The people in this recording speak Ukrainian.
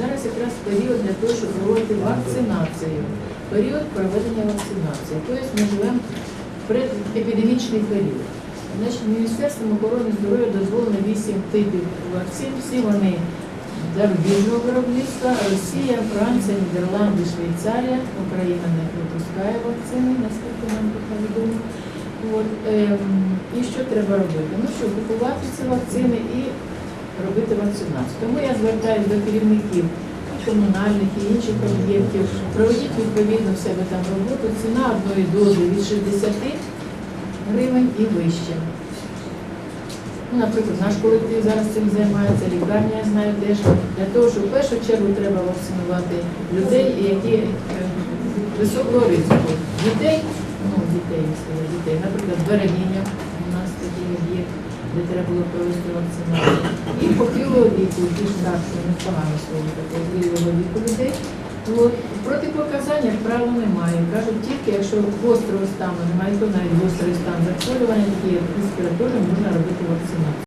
Зараз якраз період для того, щоб проводити вакцинацію. Період проведення вакцинації. Тобто ми живемо в предепідемічний період. Значить, Міністерством охорони здоров'я дозволено 8 типів вакцин. Всі вони зарубіжного виробництва. Росія, Франція, Нідерланди, Швейцарія. Україна не випускає вакцини, наскільки нам тут відомо. От, ем, і що треба робити? Ну що, купувати ці вакцини і робити вакцинацію. Тому я звертаюся до керівників комунальних і інших об'єктів. Проведіть відповідно в себе там роботу. Ціна одної дози від 60 гривень і вище. Ну, наприклад, наш колектив зараз цим займається, лікарня, я знаю теж, для того, що в першу чергу треба вакцинувати людей, які е, високого ризику. Дітей, ну, дітей, не сказати, дітей, наприклад, берегіння, де треба було провести вакцинацію. І похилого віку, ж так, що непогано слово таке, зрілого віку людей. От, протипоказань, як правило, немає. Кажуть, тільки якщо гострого стану немає, то навіть гострий стан захворювання, такі як респіраторні, можна робити вакцинацію.